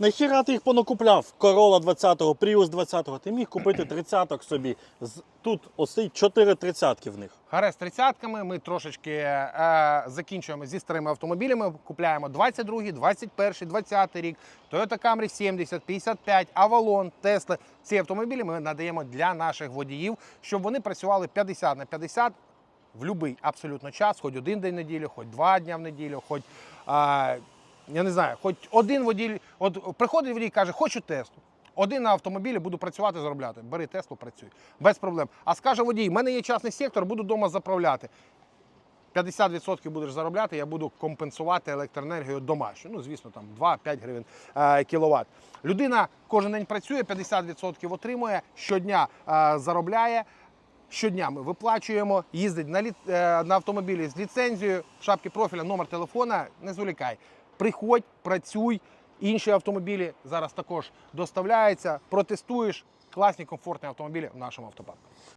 Нахіра ти їх понакупляв? Корола 20-го, Prius 20-го. Ти міг купити 30-ок собі. Тут ось цей 4 30-ки в них. Гаре з тридцятками. Ми трошечки е, закінчуємо зі старими автомобілями. Купляємо 22-й, 21, 20 рік, Toyota Camry 70, 55, Avalon, Tesla. Ці автомобілі ми надаємо для наших водіїв, щоб вони працювали 50 на 50 в будь-який абсолютно час, хоч один день в неділю, хоч два дня в неділю, хоч а, я не знаю, хоч один водій. От приходить водій і каже, хочу Теслу. Один на автомобілі буду працювати, заробляти. Бери Теслу, працюй. Без проблем. А скаже водій, в мене є частний сектор, буду вдома заправляти. 50% будеш заробляти, я буду компенсувати електроенергію домашню. Ну, звісно, там 2-5 гривень е, кіловат. Людина кожен день працює, 50% отримує, щодня е, заробляє. Щодня ми виплачуємо, їздить на, лі... е, на автомобілі з ліцензією, в шапці профіля, номер телефона, не зволікай. Приходь, працюй. Інші автомобілі зараз також доставляються, протестуєш. Класні, комфортні автомобілі в нашому автопарку.